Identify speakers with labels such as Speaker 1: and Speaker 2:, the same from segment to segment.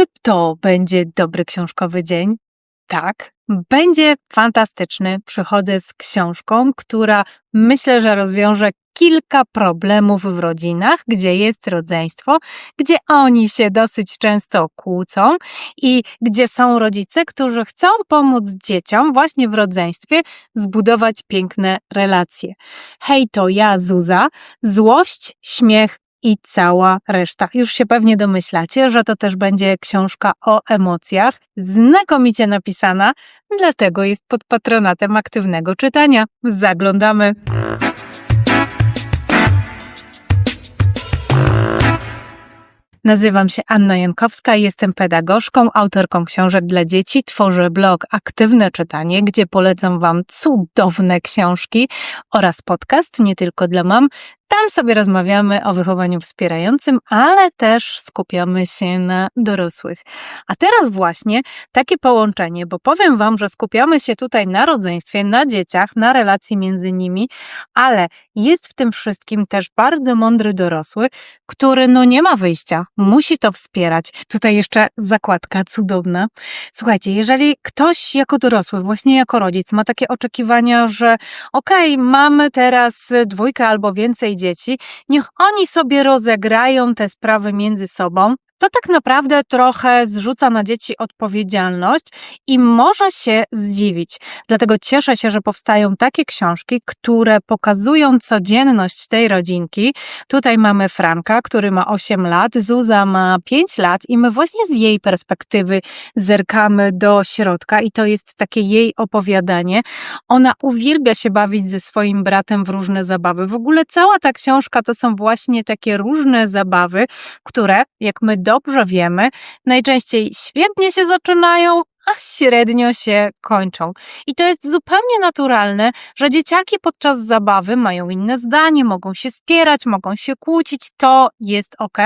Speaker 1: Czy to będzie dobry książkowy dzień? Tak, będzie fantastyczny. Przychodzę z książką, która myślę, że rozwiąże kilka problemów w rodzinach, gdzie jest rodzeństwo, gdzie oni się dosyć często kłócą i gdzie są rodzice, którzy chcą pomóc dzieciom właśnie w rodzeństwie zbudować piękne relacje. Hej, to ja, Zuza. Złość, śmiech, i cała reszta. Już się pewnie domyślacie, że to też będzie książka o emocjach, znakomicie napisana, dlatego jest pod patronatem aktywnego czytania. Zaglądamy. Nazywam się Anna Jankowska, jestem pedagogzką, autorką książek dla dzieci. Tworzę blog Aktywne Czytanie, gdzie polecam Wam cudowne książki oraz podcast nie tylko dla mam, tam sobie rozmawiamy o wychowaniu wspierającym, ale też skupiamy się na dorosłych. A teraz właśnie takie połączenie, bo powiem Wam, że skupiamy się tutaj na rodzeństwie, na dzieciach, na relacji między nimi, ale jest w tym wszystkim też bardzo mądry dorosły, który no nie ma wyjścia, musi to wspierać. Tutaj jeszcze zakładka cudowna. Słuchajcie, jeżeli ktoś jako dorosły, właśnie jako rodzic ma takie oczekiwania, że okej, okay, mamy teraz dwójkę albo więcej dzieci, niech oni sobie rozegrają te sprawy między sobą, to tak naprawdę trochę zrzuca na dzieci odpowiedzialność i może się zdziwić. Dlatego cieszę się, że powstają takie książki, które pokazują codzienność tej rodzinki. Tutaj mamy Franka, który ma 8 lat, Zuza ma 5 lat i my właśnie z jej perspektywy zerkamy do środka i to jest takie jej opowiadanie. Ona uwielbia się bawić ze swoim bratem w różne zabawy. W ogóle cała ta książka to są właśnie takie różne zabawy, które, jak my dobrze wiemy, najczęściej świetnie się zaczynają, a średnio się kończą. I to jest zupełnie naturalne, że dzieciaki podczas zabawy mają inne zdanie, mogą się spierać, mogą się kłócić. To jest ok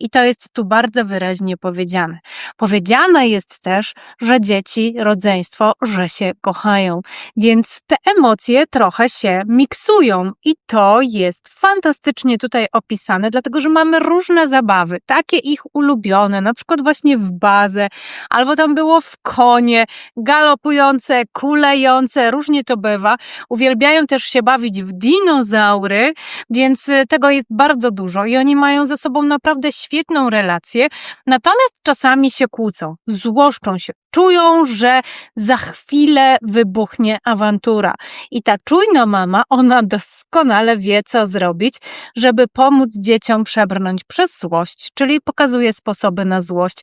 Speaker 1: i to jest tu bardzo wyraźnie powiedziane. Powiedziane jest też, że dzieci, rodzeństwo, że się kochają, więc te emocje trochę się miksują i to jest fantastycznie tutaj opisane, dlatego że mamy różne zabawy, takie ich ulubione, na przykład właśnie w bazę, albo tam było w konie, galopujące, kulejące, różnie to bywa. Uwielbiają też się bawić w dinozaury, więc y, tego jest bardzo dużo i oni mają ze sobą naprawdę świetną relację. Natomiast czasami się kłócą, złoszczą się, czują, że za chwilę wybuchnie awantura. I ta czujna mama, ona doskonale wie, co zrobić, żeby pomóc dzieciom przebrnąć przez złość, czyli pokazuje sposoby na złość.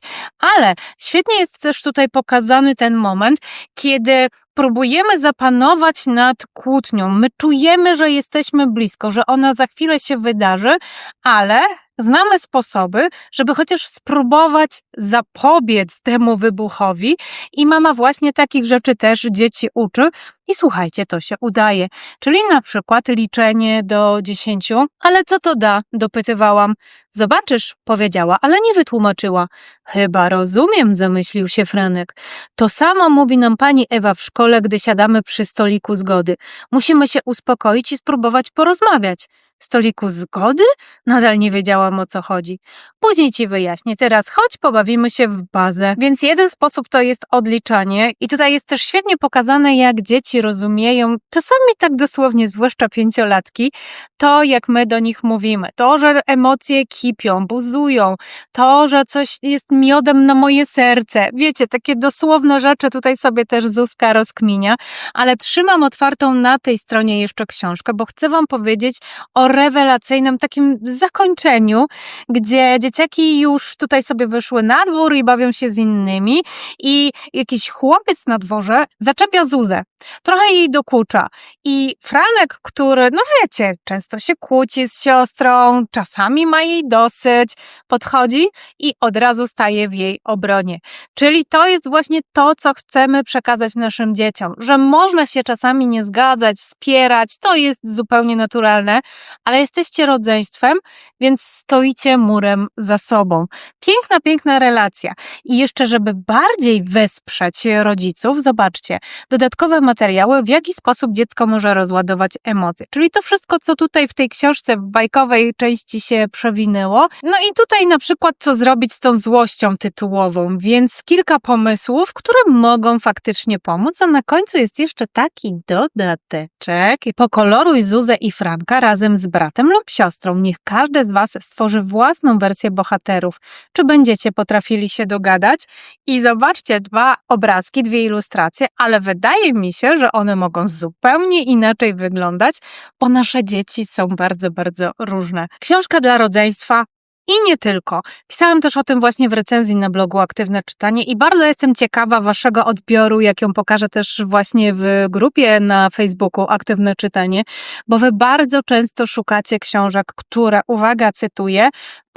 Speaker 1: Ale świetnie jest też tutaj pokazany ten moment, kiedy próbujemy zapanować nad kłótnią. My czujemy, że jesteśmy blisko, że ona za chwilę się wydarzy, ale znamy sposoby, żeby chociaż spróbować zapobiec temu wybuchowi i mama właśnie takich rzeczy też dzieci uczy i słuchajcie, to się udaje. Czyli na przykład liczenie do dziesięciu. Ale co to da? Dopytywałam. Zobaczysz, powiedziała, ale nie wytłumaczyła. Chyba rozumiem, zamyślił się Franek. To samo mówi nam pani Ewa w szkole, gdy siadamy przy stoliku zgody. Musimy się uspokoić i spróbować porozmawiać. Stoliku zgody? Nadal nie wiedziałam o co chodzi. Później ci wyjaśnię. Teraz chodź, pobawimy się w bazę. Więc jeden sposób to jest odliczanie, i tutaj jest też świetnie pokazane, jak dzieci rozumieją, czasami tak dosłownie, zwłaszcza pięciolatki, to jak my do nich mówimy. To, że emocje kipią, buzują, to, że coś jest miodem na moje serce. Wiecie, takie dosłowne rzeczy tutaj sobie też Zuzka rozkminia, ale trzymam otwartą na tej stronie jeszcze książkę, bo chcę Wam powiedzieć o rewelacyjnym takim zakończeniu, gdzie dzieciaki już tutaj sobie wyszły na dwór i bawią się z innymi i jakiś chłopiec na dworze zaczepia Zuzę. Trochę jej dokucza. I Franek, który, no wiecie, często się kłóci z siostrą, czasami ma jej dosyć, podchodzi i od razu staje w jej obronie. Czyli to jest właśnie to, co chcemy przekazać naszym dzieciom, że można się czasami nie zgadzać, spierać, to jest zupełnie naturalne, ale jesteście rodzeństwem, więc stoicie murem za sobą. Piękna, piękna relacja. I jeszcze, żeby bardziej wesprzeć rodziców, zobaczcie, dodatkowe materiały, w jaki sposób dziecko może rozładować emocje. Czyli to wszystko, co tutaj w tej książce w bajkowej części się przewinęło. No i tutaj na przykład, co zrobić z tą złością tytułową, więc kilka pomysłów, które mogą faktycznie pomóc, a na końcu jest jeszcze taki dodateczek. Pokoloruj Zuzę i Franka razem z bratem lub siostrą. Niech każdy z Was stworzy własną wersję bohaterów. Czy będziecie potrafili się dogadać? I zobaczcie, dwa obrazki, dwie ilustracje, ale wydaje mi się, że one mogą zupełnie inaczej wyglądać, bo nasze dzieci są bardzo, bardzo różne. Książka dla rodzeństwa i nie tylko. Pisałam też o tym właśnie w recenzji na blogu Aktywne Czytanie i bardzo jestem ciekawa Waszego odbioru, jak ją pokażę też właśnie w grupie na Facebooku Aktywne Czytanie, bo Wy bardzo często szukacie książek, które, uwaga, cytuję,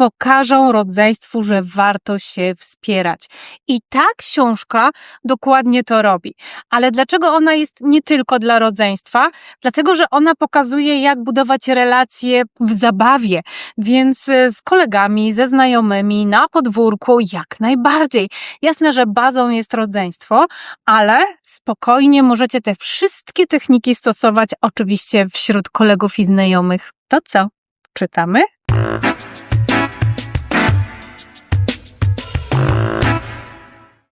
Speaker 1: pokażą rodzeństwu, że warto się wspierać. I ta książka dokładnie to robi. Ale dlaczego ona jest nie tylko dla rodzeństwa? Dlatego, że ona pokazuje, jak budować relacje w zabawie, więc y, z kolegami, ze znajomymi, na podwórku, jak najbardziej. Jasne, że bazą jest rodzeństwo, ale spokojnie możecie te wszystkie techniki stosować oczywiście wśród kolegów i znajomych. To co? Czytamy?